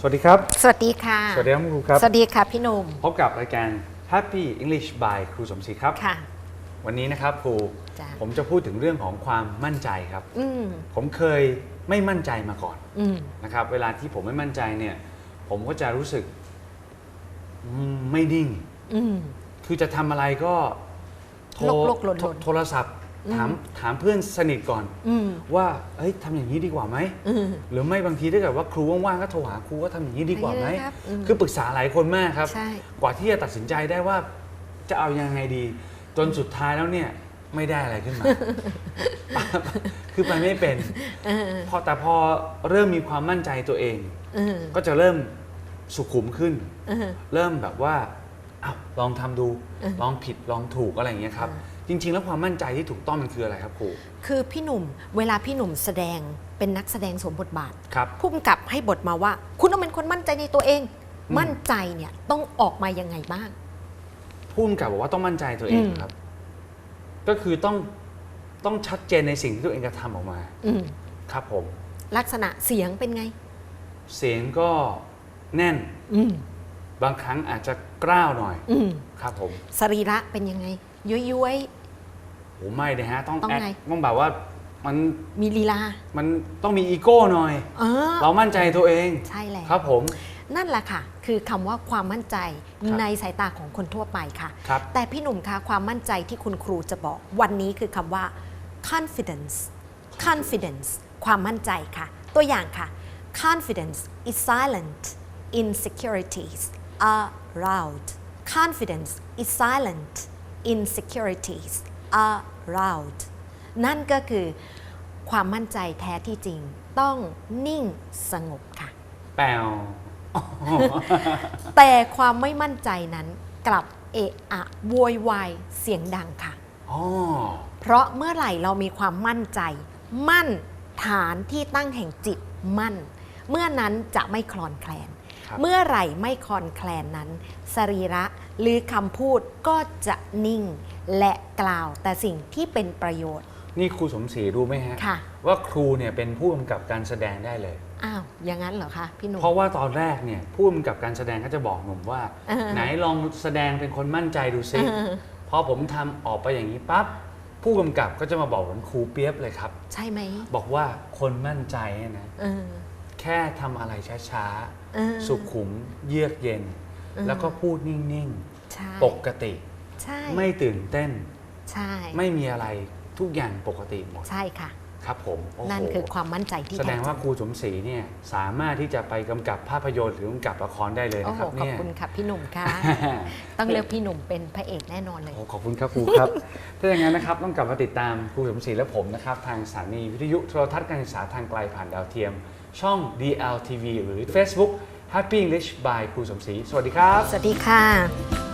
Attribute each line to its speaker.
Speaker 1: สวัสดีครับ
Speaker 2: สวัสดีค่ะ
Speaker 1: สวัสดีครับคุณครูครับ
Speaker 2: สวัสดีค่ะพี่หนุ่ม
Speaker 1: พบกับรายการ Happy English by ครูสมศรีครับ
Speaker 2: ค่ะ
Speaker 1: วันนี้นะครับครู
Speaker 2: จ้ะ
Speaker 1: ผมจะพูดถึงเรื่องของความมั่นใจครับ
Speaker 2: อืม
Speaker 1: ผมเคยไม่มั่นใจมาก่อน
Speaker 2: อืม
Speaker 1: นะครับ เวลาที่ผมไม่มั่นใจเนี่ย ผมก็จะรู้สึกอืมไม่นิ่ง
Speaker 2: อืม
Speaker 1: คือจะทำอะไรก็โทร
Speaker 2: โลกๆหล่นๆ
Speaker 1: โทรโทรศัพท์ ถามถามเพื่อนสนิทก่อน
Speaker 2: อืม
Speaker 1: ว่าเฮ้ยทำอย่างนี้ดีกว่าไหม
Speaker 2: อืม
Speaker 1: หรือไม่บางทีถ้าเกิดว่าครูว่างๆก็โทรหาครูว่าทำอย่างนี้ดีกว่าไหม
Speaker 2: ไปเลยครับอืม
Speaker 1: คือปรึกษาหลายคนมากครับ
Speaker 2: ใช่
Speaker 1: กว่าที่จะตัดสินใจได้ว่าจะเอายังไงดี จนสุดท้ายแล้วเนี่ยไม่ได้อะไรขึ้นมา คือไปไม่เป็น
Speaker 2: เออ
Speaker 1: พอแต่พอเริ่มมีความมั่นใจตัวเอง
Speaker 2: เออ
Speaker 1: ก็จะเริ่มสุขุมขึ้น
Speaker 2: เออ
Speaker 1: เริ่มแบบว่าอ้าวลองทำดู
Speaker 2: เออ
Speaker 1: ลองผิดลองถูกอะไรอย่างเงี้ยครับ จริง ๆ แล้วความมั่นใจที่ถูกต้องมันคืออะไรครับครู
Speaker 2: คือพี่หนุ่มเวลาพี่หนุ่มแสดงเป็นนักแสดงสวมบทบาท
Speaker 1: ครับ
Speaker 2: ผู้กำกับให้บทมาว่า คุณต้องเป็นคนมั่นใจในตัวเอง
Speaker 1: อืม
Speaker 2: มั่นใจเนี่ยต้องออกมายังไงบ้าง
Speaker 1: พูดกับบอกว่าต้องมั่นใจตัวเอง
Speaker 2: อืม
Speaker 1: ครับ ก็คือต้องต้องชัดเจนในสิ่งที่ตัวเองกระทำออกมา
Speaker 2: อืม
Speaker 1: ครับผม
Speaker 2: ลักษณะเสียงเป็นไง
Speaker 1: เสียงก็แน่น
Speaker 2: อืม
Speaker 1: บางครั้งอาจจะกล้าวหน่อย
Speaker 2: อืม
Speaker 1: ครับผม
Speaker 2: สรีระเป็นยังไง ย้วย
Speaker 1: โหไม่เลยฮะ ต้อง
Speaker 2: ต้อง
Speaker 1: แอค
Speaker 2: ไง
Speaker 1: ต้องแบบว่ามัน
Speaker 2: ๆมีลีลา
Speaker 1: มันต้องมีอีโก้หน่อย
Speaker 2: เออ
Speaker 1: เรามั่นใจตัวเอง
Speaker 2: ใช่แล้ว
Speaker 1: ครับผม
Speaker 2: นั่นแหละค่ะ คือคำว่าความมั่นใจ
Speaker 1: ครับ
Speaker 2: ในสายตาของคนทั่วไปค่ะ
Speaker 1: ครับ
Speaker 2: แต่พี่หนุ่มคะความมั่นใจที่คุณครูจะบอก วันนี้คือคำว่า confidence confidence ความมั่นใจค่ะ ตัวอย่างค่ะ confidence is silent insecurities are loud confidence is silent insecurities are loud นั่นก็คือความมั่นใจแท้ที่จริง ต้องนิ่งสงบค่ะ
Speaker 1: แปลว
Speaker 2: แต่ความไม่มั่นใจนั้นกลับเอะอะโวยวายเสียงดังค่ะ
Speaker 1: อ๋อ
Speaker 2: เพราะเมื่อไหร่เรามีความมั่นใจ มั่นฐานที่ตั้งแห่งจิตมั่น เมื่อนั้นจะไม่คลอนแคลน
Speaker 1: ครับ
Speaker 2: เมื่อไหร่ไม่คลอนแคลนนั้น สรีระหรือคำพูดก็จะนิ่งและกล่าวแต่สิ่งที่เป็นประโยชน์
Speaker 1: นี่ครูสมศรีรู้ไหมฮะ
Speaker 2: ค่ะ
Speaker 1: ว่าครูเนี่ยเป็นผู้กำกับการแสดงได้เลย
Speaker 2: อ้าวอย่างนั้นเหรอคะพี่หนุ่ม
Speaker 1: เพราะว่าตอนแรกเนี่ยผู้กำกับการแสดงก็จะบอกหนุ่มว่า
Speaker 2: เออ
Speaker 1: ไหนลองแสดงเป็นคนมั่นใจดูซิ
Speaker 2: เออ
Speaker 1: พอผมทำออกไปอย่างนี้ปั๊บผู้กำกับก็จะมาบอกผมครูเปียบเลยครับ
Speaker 2: ใช่ไหม
Speaker 1: บอกว่าคนมั่นใจเนี่ยนะ
Speaker 2: เออ
Speaker 1: แค่ทำอะไรช้า
Speaker 2: เออ
Speaker 1: ๆ สุขุมเยือกเย็น
Speaker 2: เออ
Speaker 1: แล้วก็พูดนิ่ง
Speaker 2: ใช่
Speaker 1: ๆ ปกติ
Speaker 2: ใช่
Speaker 1: ไม่ตื่นเต้น
Speaker 2: ใช่
Speaker 1: ไม่มีอะไรทุกอย่างปกติหมด
Speaker 2: ใช่ค่ะ
Speaker 1: ครับผมโอ้โห
Speaker 2: นั่นคือความมั่นใจที่
Speaker 1: แสดงว่า
Speaker 2: ท้
Speaker 1: ครูสมศรีเนี่ยสามารถที่จะไปกำกับภาพยนตร์หรือกำกับละครได้เลย
Speaker 2: โอ้
Speaker 1: นะ
Speaker 2: โห
Speaker 1: ครับ
Speaker 2: ขอบ
Speaker 1: เนี่ย
Speaker 2: คุณค่ะพี่หนุ่มค่ะ ต้องเลือกพี่หนุ่มเป็นพระเอกแน่นอนเลย
Speaker 1: โอ้ขอบคุณครับครูครับ ถ้าอย่างนั้นนะครับต้องกลับมาติดตามครูสมศรีและผมนะครับ ทางสถานีวิทยุโทรทัศน์การศึกษาทางไกลผ่านดาวเทียม ช่อง DLTV หรือ Facebook Happy English by ครูสมศรี สวัสดีครับ
Speaker 2: สวัสดีค่ะ